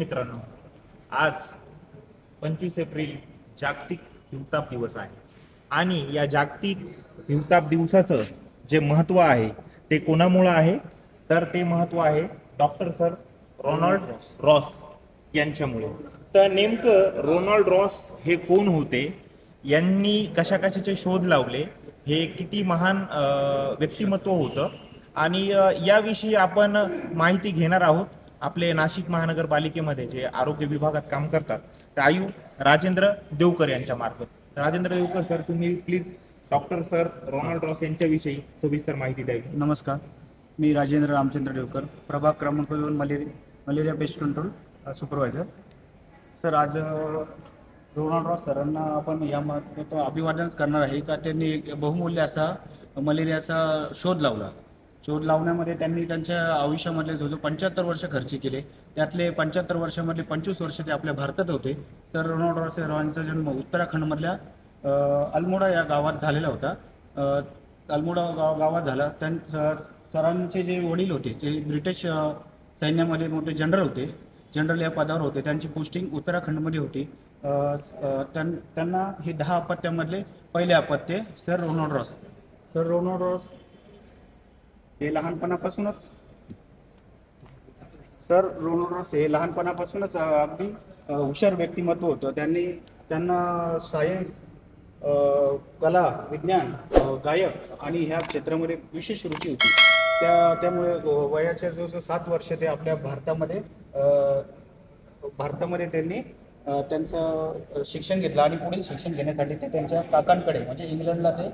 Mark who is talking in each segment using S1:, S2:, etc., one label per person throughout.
S1: मित्रांनो आज पंचवीस एप्रिल जागतिक हिवताप दिवस आहे. आणि या जागतिक हिवताप दिवसाचं जे महत्त्व आहे ते कोणामुळं आहे? तर ते महत्त्व आहे डॉक्टर सर रोनाल्ड रॉस यांच्यामुळे. तर नेमकं रोनाल्ड रॉस हे कोण होते? यांनी कशा कशाचे शोध लावले? हे किती महान व्यक्तिमत्व होतं? आणि याविषयी आपण माहिती घेणार आहोत. आपले नाशिक महानगरपालिकेमध्ये जे आरोग्य विभागात काम करतात ते आयु राजेंद्र देवकर यांच्या मार्फत. राजेंद्र देवकर सर तुम्ही please doctor sir Ronald Ross यांच्याविषयी सविस्तर माहिती द्यावी.
S2: नमस्कार. मी राजेंद्र रामचंद्र देवकर प्रभाग क्रमांक दोन malaria malaria pest control supervisor sir आज रोनाल्ड रॉस सरांना आपण या अभिवादनच अभिवादन करणार आहे का? त्यांनी एक बहुमूल्य असा मलेरियाचा शोध लावला. शोध लावण्यामध्ये त्यांनी त्यांच्या आयुष्यामधले जो जो पंच्याहत्तर वर्ष खर्च केले त्यातले पंच्याहत्तर वर्षामधले पंचवीस वर्ष ते आपल्या भारतात होते. सर रोनाल्ड रॉस यांचा जन्म उत्तराखंडमधल्या अल्मोडा या गावात झालेला होता. अल्मोडा गाव गावात झाला. त्यां सर सरांचे जे वडील होते ते ब्रिटिश सैन्यामध्ये मोठे जनरल होते जनरल या पदावर होते. त्यांची पोस्टिंग उत्तराखंडमध्ये होती. त्यां- त्यांना हे दहा अपत्यामधले पहिले अपत्य sir Ronald Ross sir Ronald Ross हे लहानपणापासूनच? सर रोनाल्ड हे लहानपणापासूनच अगदी हुशार व्यक्तिमत्व होतं. त्यांनी त्यांना सायन्स कला विज्ञान गायक आणि ह्या क्षेत्रामध्ये विशेष रुची होती. त्या त्यामुळे वयाच्या जो सात वर्ष ते आपल्या भारतामध्ये भारतामध्ये त्यांनी त्यांचं शिक्षण घेतलं आणि पुढील शिक्षण घेण्यासाठी ते त्यांच्या काकांकडे म्हणजे इंग्लंडला ते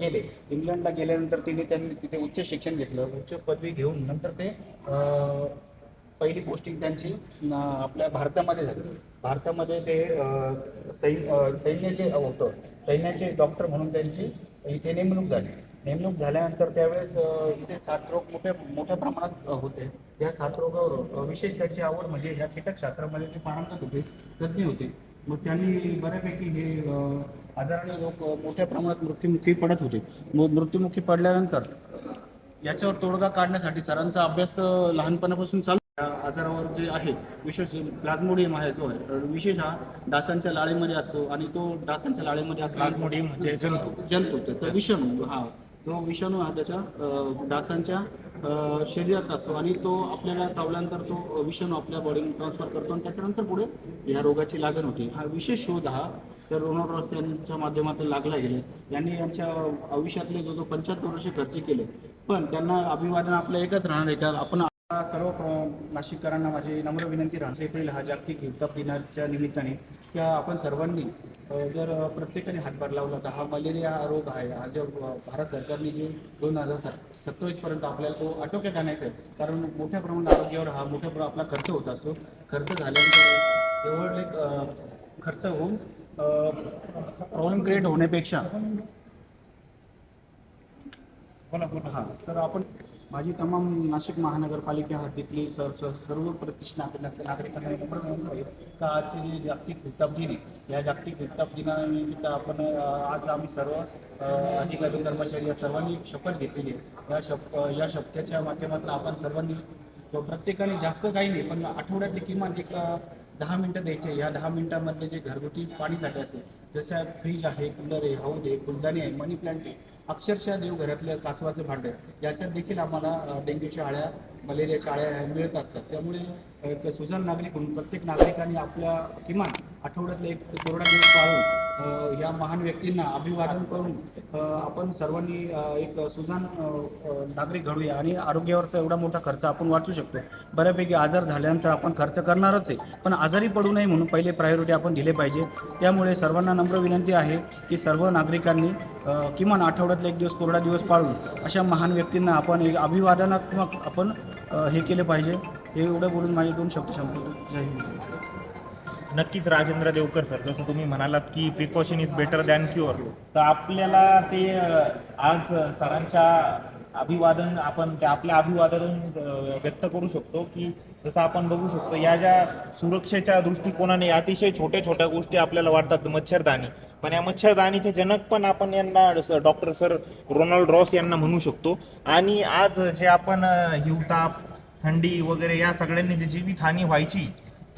S2: गेले. इंग्लंडला गेल्यानंतर तिने त्यांनी तिथे उच्च शिक्षण घेतलं. उच्च पदवी घेऊन नंतर ते पहिली पोस्टिंग त्यांची आपल्या भारतामध्ये झाली. भारतामध्ये ते सैन्य सैन्य जे सैन्याचे होतं. सैन्याचे डॉक्टर म्हणून त्यांची इथे नेमणूक झाली. नेमणूक झाल्यानंतर त्यावेळेस इथे इथे साथरोग मोठ्या मोठ्या प्रमाणात होते. या साथरोगावर रोगावर विशेष त्याची आवड म्हणजे या कीटकशास्त्रामध्ये ते पारंगत होते तज्ज्ञ होते. मग त्यांनी बऱ्यापैकी हे अ, आजाराने लोक मोठ्या प्रमाणात मृत्युमुखी पडत होते. मृत्युमुखी पडल्यानंतर याच्यावर तोडगा काढण्यासाठी सरांचा अभ्यास लहानपणापासून चालू आजारावर जे आहे विशेष प्लाझ्मोडियम आहे जो आहे विशेष हा डासांच्या लाळेमध्ये असतो आणि तो डासांच्या लाळेमध्ये असला
S1: प्लाझ्मोडियम म्हणजे जंतू.
S2: जंतू. त्याचा विषाणू हा तो विषाणू हा त्याच्या डासांच्या शरीरात असतो आणि तो आपल्याला चावल्यानंतर तो विषाणू आपल्या बॉडीने ट्रान्सफर करतो आणि त्याच्यानंतर पुढे या रोगाची लागण होते. हा विशेष शोध हा सर रोनाल्ड रॉस यांच्या माध्यमातून लागला गेला यांनी यांच्या आयुष्यातले जो जो पंच्याहत्तर वर्ष खर्च केले पण त्यांना अभिवादन आपलं एकच राहणार आहे का? आपण सर्व नाशिककरांना माझी नम्र विनंती राहते एप्रिल हा जागतिक हिवताप दिनाच्या निमित्ताने की आपण सर्वांनी जर प्रत्येकाने हातभार लावला तर हा मलेरिया रोग आहे हा जो भारत सरकारने जे दोन हजार सत् सत्तावीसपर्यंत आपल्याला तो आटोक्यात आणायचा आहे. कारण मोठ्या प्रमाणात आरोग्यावर हा मोठ्या प्र आपला खर्च होत असतो. खर्च झाल्यानंतर एवढे अ, खर्च होऊन प्रॉब्लेम क्रिएट होण्यापेक्षा
S1: बोला बोला.
S2: हां तर आपण माझी तमाम नाशिक महानगरपालिका हद्दीतली सर सर्व प्रतिष्ठान नागरिकांना नम्र विनंती आहे का आजचे जे जागतिक हिताप दिन आहे या जागतिक हिताप दिनानिमित्त आपण आज आम्ही सर्व अधिकारी कर्मचारी या सर्वांनी शपथ घेतलेली आहे. या शप या शपथेच्या माध्यमातून आपण सर्वांनी प्रत्येकाने जास्त काही नाही पण आठवड्यातले किमान एक दहा मिनटं द्यायचे. या दहा मिनटामधले जे घरगुती पाणीसाठी असेल जसं फ्रीज आहे कूलर आहे हौद आहे फुलदाणी आहे मनी प्लांट आहे अक्षरशः देवघरातलं कासवाचं भांडं याच्यात देखील आम्हाला डेंग्यूच्या आळ्या मलेरियाच्या आळ्या मिळत असतात. त्यामुळे सुजाण नागरिक म्हणून प्रत्येक नागरिकाने आपल्या किमान आठवड्यातले एक कोरडा दिवस पाळून या महान व्यक्तींना अभिवादन करून आपण सर्वांनी एक सुजाण नागरिक घडूया आणि आरोग्यावरचा एवढा मोठा खर्च आपण वाचू शकतो. बऱ्यापैकी आजार झाल्यानंतर आपण खर्च करणारच आहे पण आजारी पडू नये म्हणून पहिले प्रायोरिटी आपण दिले पाहिजे. त्यामुळे सर्वांना नम्र विनंती आहे की सर्व नागरिकांनी किमान आठवड्यातला एक दिवस कोरडा दिवस पाळून अशा महान व्यक्तींना आपण एक अभिवादनात्मक आपण हे केले पाहिजे. हे एवढं बोलून माझे दोन शब्द संपवतो. जय हिंद.
S1: नक्कीच राजेंद्र देवकर सर जसं तुम्ही म्हणालात की precaution is better than cure तर आपल्याला ते आज सरांच्या अभिवादन आपण त्या आपल्या अभिवादन व्यक्त करू शकतो की जसं आपण बघू शकतो या ज्या सुरक्षेच्या दृष्टिकोनाने अतिशय छोट्या छोट्या गोष्टी आपल्याला वाटतात मच्छरदाणी. पण या मच्छरदाणीचे जनक पण आपण यांना डॉक्टर सर रोनाल्ड रॉस यांना म्हणू शकतो. आणि आज जे आपण हिवताप थंडी वगैरे या सगळ्यांनी जी जीवितहानी व्हायची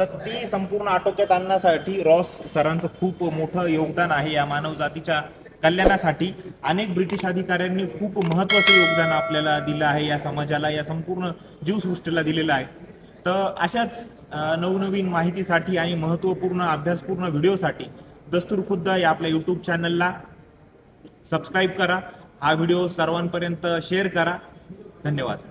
S1: तर ती संपूर्ण आटोक्यात आणण्यासाठी रॉस सरांचं खूप मोठं योगदान आहे या मानव जातीच्या कल्याणासाठी. अनेक ब्रिटिश अधिकाऱ्यांनी खूप महत्वाचं योगदान आपल्याला दिलं आहे या समाजाला या संपूर्ण जीवसृष्टीला दिलेलं आहे. तर अशाच नवनवीन माहितीसाठी आणि महत्त्वपूर्ण अभ्यासपूर्ण व्हिडिओसाठी दस्तूर खुद्द या आपल्या यूट्यूब चॅनलला सबस्क्राईब करा. हा व्हिडिओ सर्वांपर्यंत शेअर करा. धन्यवाद.